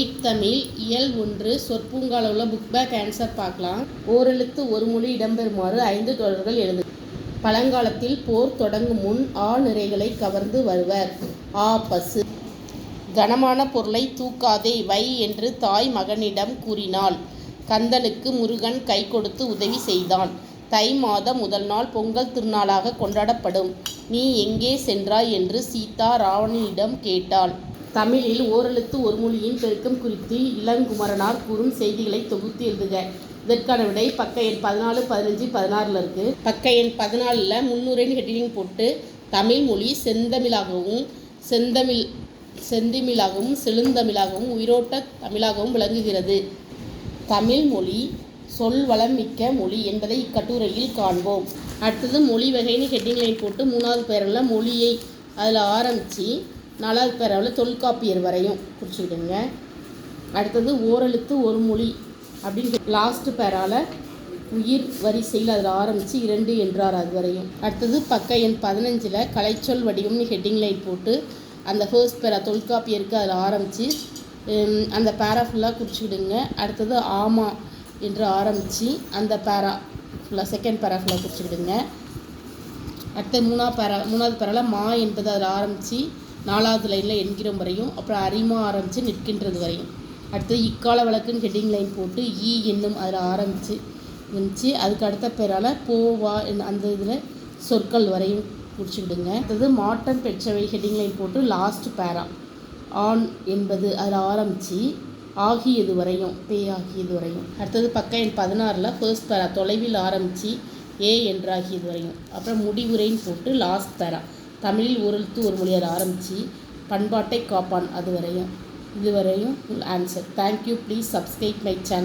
Eight Tamil இயல் ஒன்று சொற்பூங்கால உள்ள புக் பேக் ஆன்சர் பார்க்கலாம். ஓரெழுத்து ஒரு மொழி இடம்பெறுமாறு ஐந்து தொடர்கள் எழுது. பழங்காலத்தில் போர் தொடங்கும் முன் ஆ நிறைகளை கவர்ந்து வருவர். ஆ பசு. கனமான பொருளை தூக்காதே வை என்று தாய் மகனிடம் கூறினாள். கந்தனுக்கு முருகன் கை கொடுத்து உதவி செய்தான். தை மாதம் முதல் நாள் பொங்கல் திருநாளாக கொண்டாடப்படும். நீ எங்கே சென்றாய் என்று சீதா ராவணனிடம் கேட்டாள். தமிழில் ஓரெழுத்து ஒரு மொழியின் பெருக்கம் குறித்து இளங்குமரனார் கூறும் செய்திகளை தொகுத்து எழுதுக. இதற்கான விடை பக்க எண் பதினாலு பதினஞ்சு பதினாறில் இருக்குது பக்க எண் பதினாலில் முன்னுரைன்னு ஹெட்டிங் போட்டு தமிழ் மொழி செந்தமிழாகவும் செந்தமிழ் செந்திமிழாகவும் செழுந்தமிழாகவும் உயிரோட்ட தமிழாகவும் விளங்குகிறது. தமிழ் மொழி சொல் வளம் மிக்க மொழி என்பதை இக்கட்டுரையில் காண்போம். அடுத்தது மொழி வகைன்னு ஹெட்டிங் லைன் போட்டு மூணாவது பேரில் மொழியை அதில் ஆரம்பித்து நாலாவது பேராவில் தொல்காப்பியர் வரையும் குறிச்சுக்கிடுங்க அடுத்தது ஓரெழுத்து ஒரு மொழி அப்படின்னு லாஸ்ட்டு பேரால் உயிர் வரிசையில் அதில் ஆரம்பித்து இரண்டு என்றார் அது வரையும். அடுத்தது பக்க எண் பதினஞ்சில் கலைச்சொல் வடிவம்னு ஹெட்டிங் லைட் போட்டு அந்த ஃபர்ஸ்ட் பேரா தொல்காப்பியருக்கு அதில் ஆரம்பித்து அந்த பேரா ஃபுல்லாக குறிச்சிக்கிடுங்க. அடுத்தது ஆமா என்று ஆரம்பித்து அந்த பேரா ஃபுல்லாக செகண்ட் பேரா ஃபுல்லாக குறிச்சிக்கிடுங்க. அடுத்து மூணாவது பேரா மூணாவது பேரால் மா என்பது அதில் ஆரம்பித்து நாலாவது லைனில் என்கிறோம் வரையும் அப்புறம் அரிமா ஆரம்பித்து நிற்கின்றது வரையும். அடுத்து இக்கால வழக்குன்னு ஹெட்டிங் லைன் போட்டு ஈ என்னும் அதில் ஆரம்பித்து இருந்துச்சு அதுக்கு அடுத்த பேரால் போவா அந்த இதில் சொற்கள் வரையும் குறிச்சிக்கிடுங்க அடுத்தது மாற்றம் பெற்றவை ஹெட்டிங் லைன் போட்டு லாஸ்ட் பேரா. ஆன் என்பது அதில் ஆரம்பித்து ஆகியது வரையும் பே ஆகியது வரையும். அடுத்தது பக்க எண் பதினாறில் ஃபர்ஸ்ட் பேரா தொலைவில் ஆரம்பித்து ஏ என்றாகியது வரையும். அப்புறம் முடிவுரைன்னு போட்டு லாஸ்ட் பேரா. தமிழில் ஒரு எழுத்து ஒரு மொழியார் ஆரம்பித்து பண்பாட்டை காப்பான் அது வரையும் full answer thank you please subscribe my channel